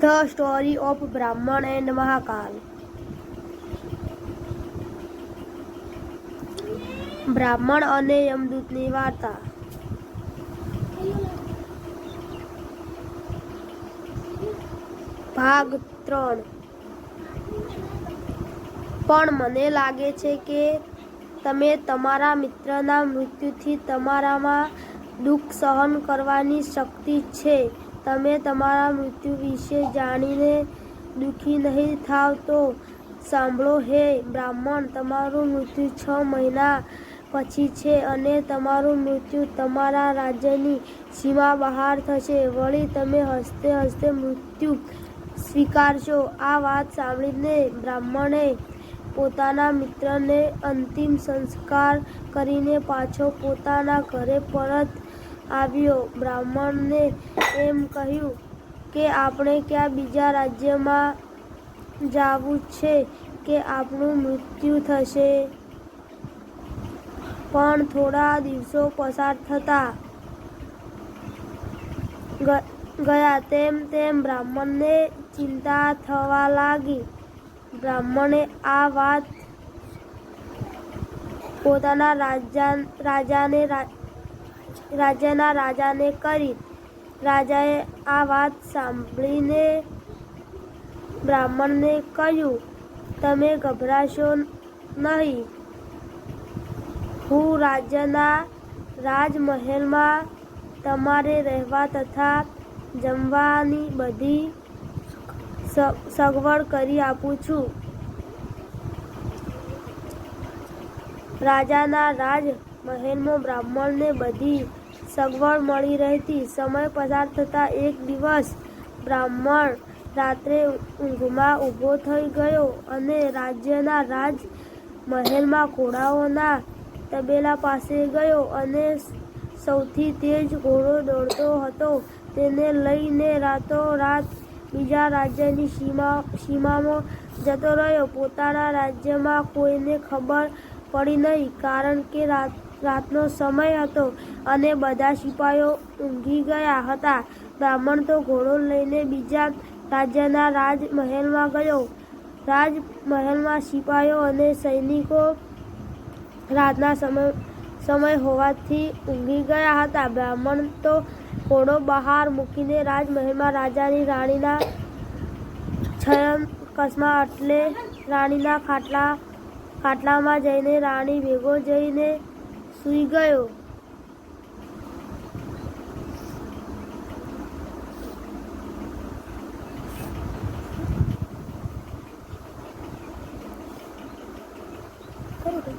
The story of Brahmin and Mahakal Brahmin અને યમદૂતની વાર્તા. ભાગ ત્રણ. પણ મને લાગે છે કે તમે તમારા મિત્રના મૃત્યુથી તમારામાં દુઃખ સહન કરવાની શક્તિ છે. તમે તમારા મૃત્યુ વિશે જાણીને દુઃખી નહીં થાવ તો સાંભળો, હે બ્રાહ્મણ, તમારું મૃત્યુ છ મહિના પછી છે અને તમારું મૃત્યુ તમારા રાજ્યની સીમા બહાર થશે. વળી તમે હસતે હસતે મૃત્યુ સ્વીકારશો. આ વાત સાંભળીને બ્રાહ્મણે પોતાના મિત્રને અંતિમ સંસ્કાર કરીને પાછો પોતાના ઘરે પરત આવ્યો. બ્રાહ્મણને એમ કહ્યું કે આપણે ક્યાં બીજા રાજ્યમાં જાવું છે કે આપણું મૃત્યુ થશે. પણ થોડા દિવસો પસાર થતા ગયા તેમ તેમ બ્રાહ્મણને ચિંતા થવા લાગી. બ્રાહ્મણે આ વાત પોતાના રાજા, રાજાને રાજાના રાજાને કરી રાજાએ આ વાત સાંભળીને બ્રાહ્મણને કહ્યું, તમે ગભરાશો નહીં. હું રાજ્યના રાજમહેલમાં તમારે રહેવા તથા જમવાની બધી સગવડ કરી આપું છું. રાજાના રાજમહેલમાં બ્રાહ્મણને બધી સગવડ મળી રહેતી. સમય પસાર થતાં એક દિવસ બ્રાહ્મણ રાત્રે ઊંઘમાં ઊભો થઈ ગયો અને રાજ્યના રાજ મહેલમાં ઘોડાઓના તબેલા પાસે ગયો અને સૌથી તેજ ઘોડો દોડતો હતો. તેને લઈને રાતોરાત બીજા રાજ્યની સીમા, સીમામાં જતો રહ્યો. પોતાના રાજ્યમાં કોઈને ખબર પડી નહીં, કારણ કે રાત રાતનો સમય હતો અને બધા સિપાહીઓ ઊંઘી ગયા હતા. બ્રાહ્મણ તો ઘોડો લઈને બીજા રાજ્યના રાજમહેલમાં ગયો. રાજમહેલમાં સિપાહીઓ અને સૈનિકો રાતના સમય સમય હોવાથી ઊંઘી ગયા હતા. બ્રાહ્મણ તો ઘોડો બહાર મૂકીને રાજમહેલમાં રાજાની રાણીના છયન કસમાં એટલે રાણીના ખાટલા, ખાટલામાં જઈને રાણી ભેગો જઈને સૂઈ ગયો ખરું કે?